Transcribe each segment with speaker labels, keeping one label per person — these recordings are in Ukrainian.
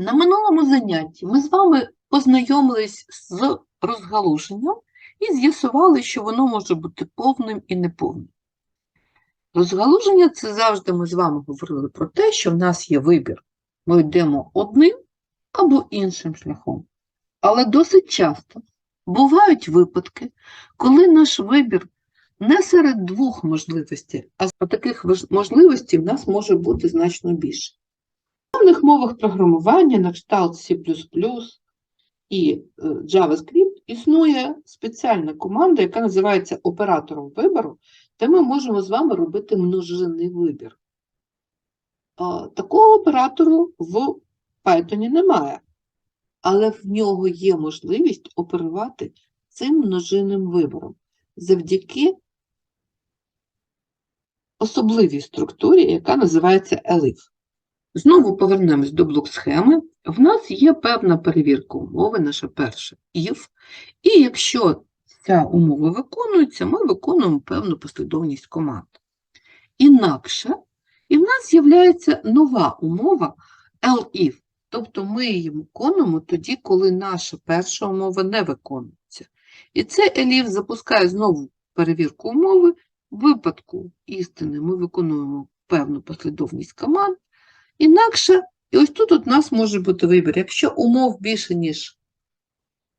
Speaker 1: На минулому занятті ми з вами познайомились з розгалуженням і з'ясували, що воно може бути повним і неповним. Розгалуження це завжди ми з вами говорили про те, що в нас є вибір. Ми йдемо одним або іншим шляхом. Але досить часто бувають випадки, коли наш вибір не серед двох можливостей, а таких можливостей в нас може бути значно більше. В певних мовах програмування на кшталт C++ і е, JavaScript існує спеціальна команда, яка називається оператором вибору, де ми можемо з вами робити множинний вибір. Такого оператору в Python немає, але в нього є можливість оперувати цим множинним вибором завдяки особливій структурі, яка називається ELIF. Знову повернемось до блок-схеми. В нас є певна перевірка умови, наша перша if, і якщо ця умова виконується, ми виконуємо певну послідовність команд. Інакше, і в нас з'являється нова умова elif, тобто ми її виконуємо тоді, коли наша перша умова не виконується. І це elif запускає знову перевірку умови. В випадку істини ми виконуємо певну послідовність команд, Інакше, і ось тут у нас може бути вибір. Якщо умов більше, ніж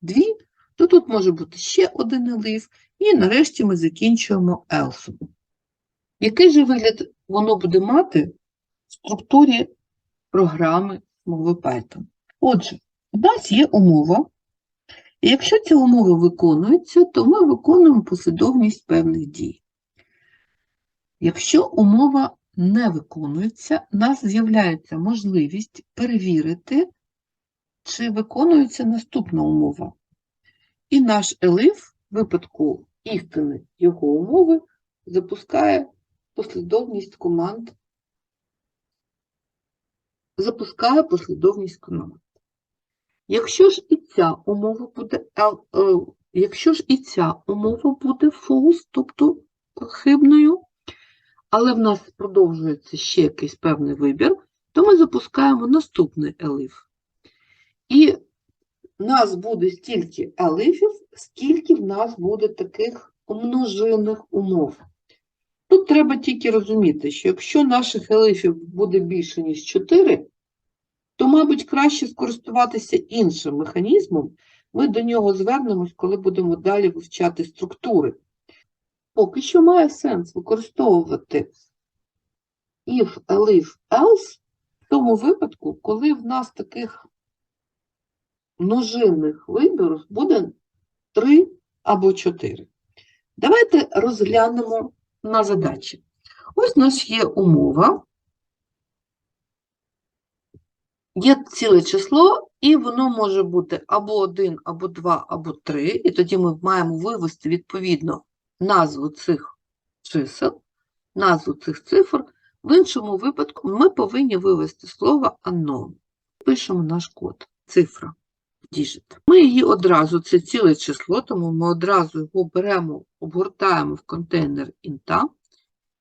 Speaker 1: дві, то тут може бути ще один елиф, і нарешті ми закінчуємо else. Який же вигляд воно буде мати в структурі програми мови Python? Отже, у нас є умова, і якщо ця умова виконується, то ми виконуємо послідовність певних дій. Якщо умова не виконується, у нас з'являється можливість перевірити, чи виконується наступна умова. І наш елиф в випадку істини його умови запускає послідовність команд. Запускає послідовність команд. Якщо ж і ця умова буде е, якщо ж і ця умова буде false, тобто хибною, але в нас продовжується ще якийсь певний вибір, то ми запускаємо наступний елиф. І в нас буде стільки елифів, скільки в нас буде таких множинних умов. Тут треба тільки розуміти, що якщо наших елифів буде більше, ніж 4, то, мабуть, краще скористуватися іншим механізмом. Ми до нього звернемось, коли будемо далі вивчати структури поки що має сенс використовувати if, elif, else в тому випадку, коли в нас таких множинних виборів буде 3 або 4. Давайте розглянемо на задачі. Ось у нас є умова. Є ціле число, і воно може бути або 1, або 2, або 3, і тоді ми маємо вивести відповідно назву цих чисел, назву цих цифр. В іншому випадку ми повинні вивести слово unknown. Пишемо наш код, цифра, digit. Ми її одразу, це ціле число, тому ми одразу його беремо, обгортаємо в контейнер інта,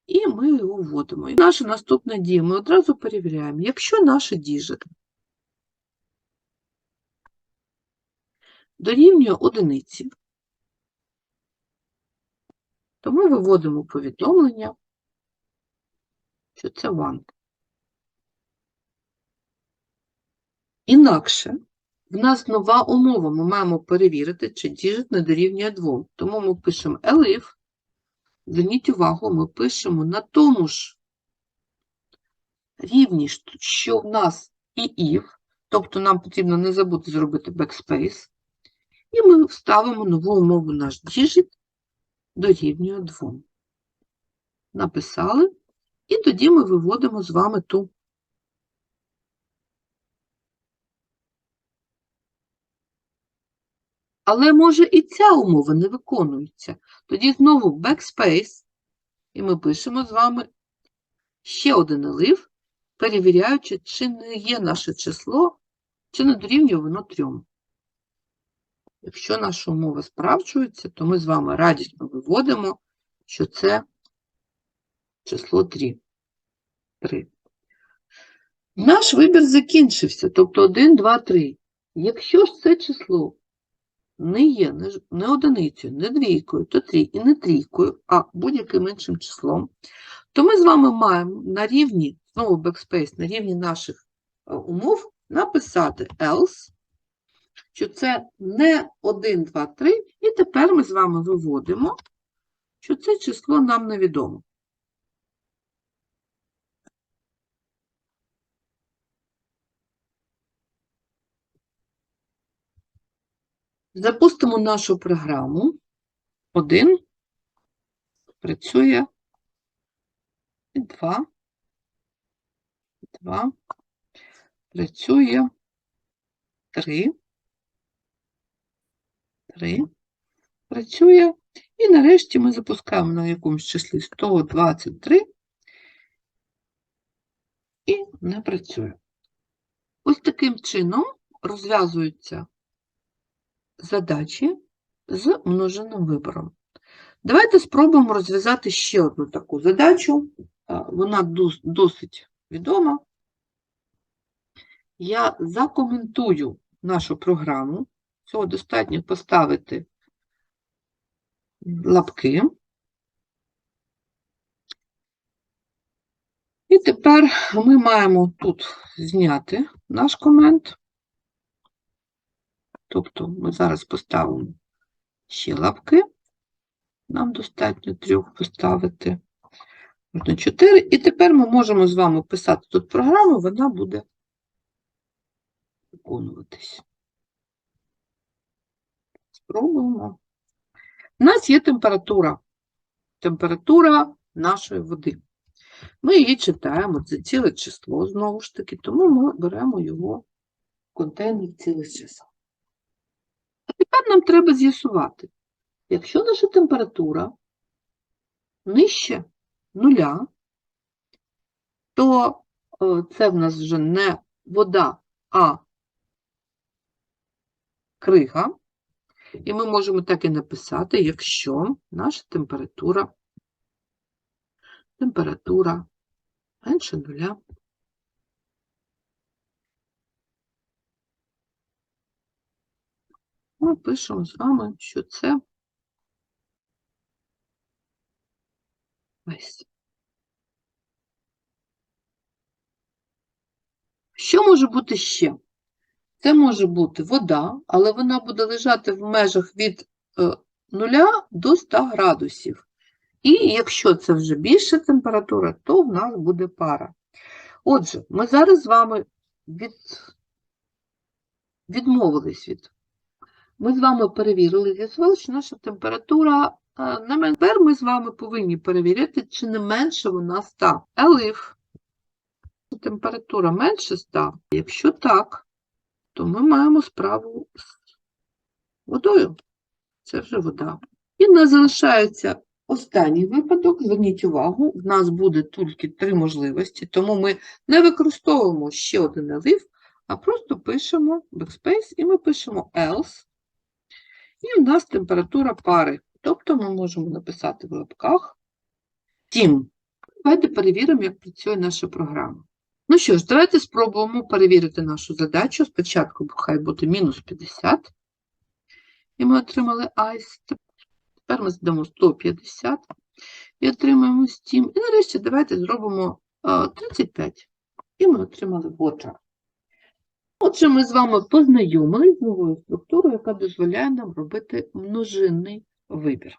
Speaker 1: і ми його вводимо. І наша наступна дія, ми одразу перевіряємо, якщо наше digit дорівнює одиниці, то ми виводимо повідомлення, що це one. Інакше в нас нова умова. Ми маємо перевірити, чи діжит не дорівнює 2. Тому ми пишемо elif. Зверніть увагу, ми пишемо на тому ж рівні, що в нас і if, тобто нам потрібно не забути зробити backspace, і ми вставимо нову умову наш digit дорівнює 2. Написали, і тоді ми виводимо з вами ту. Але може і ця умова не виконується. Тоді знову backspace, і ми пишемо з вами ще один елиф, перевіряючи, чи не є наше число, чи не дорівнює воно 3. Якщо наша умова справджується, то ми з вами радісно виводимо, що це число 3. 3. Наш вибір закінчився, тобто 1, 2, 3. Якщо ж це число не є не, одиницею, не двійкою, то трій і не трійкою, а будь-яким іншим числом, то ми з вами маємо на рівні, знову backspace, на рівні наших е, умов написати else, що це не 1, 2, 3, і тепер ми з вами виводимо, що це число нам невідомо. Запустимо нашу програму. Один працює. І Два. Два. Працює. Три. Три. Працює. І нарешті ми запускаємо на якомусь числі 123 і не працює. Ось таким чином розв'язуються задачі з множинним вибором. Давайте спробуємо розв'язати ще одну таку задачу. Вона досить відома. Я закоментую нашу програму. Цього достатньо поставити лапки. І тепер ми маємо тут зняти наш комент. Тобто ми зараз поставимо ще лапки. Нам достатньо трьох поставити. Можна чотири. І тепер ми можемо з вами писати тут програму, вона буде виконуватись. Спробуємо. У нас є температура. Температура нашої води. Ми її читаємо, це ціле число, знову ж таки, тому ми беремо його в контейнер цілих чисел. А тепер нам треба з'ясувати, якщо наша температура нижче нуля, то е, це в нас вже не вода, а крига. І ми можемо так і написати, якщо наша температура, температура менше нуля. Ми пишемо з вами, що це ось. Що може бути ще? Це може бути вода, але вона буде лежати в межах від е, 0 до 100 градусів. І якщо це вже більша температура, то в нас буде пара. Отже, ми зараз з вами від... відмовились від. Ми з вами перевірили, з'ясували, що наша температура е, менше. Тепер ми з вами повинні перевірити, чи не менше вона 100. Елиф. Температура менше 100. Якщо так, то ми маємо справу з водою. Це вже вода. І нас залишається останній випадок. Зверніть увагу, в нас буде тільки три можливості, тому ми не використовуємо ще один елиф, а просто пишемо backspace і ми пишемо else. І в нас температура пари. Тобто ми можемо написати в лапках 7. Давайте перевіримо, як працює наша програма. Ну що ж, давайте спробуємо перевірити нашу задачу. Спочатку хай буде мінус 50. І ми отримали ice. Тепер ми здамо 150 і отримаємо Steam. І нарешті давайте зробимо е, 35. І ми отримали water. Отже, ми з вами познайомилися з новою структурою, яка дозволяє нам робити множинний вибір.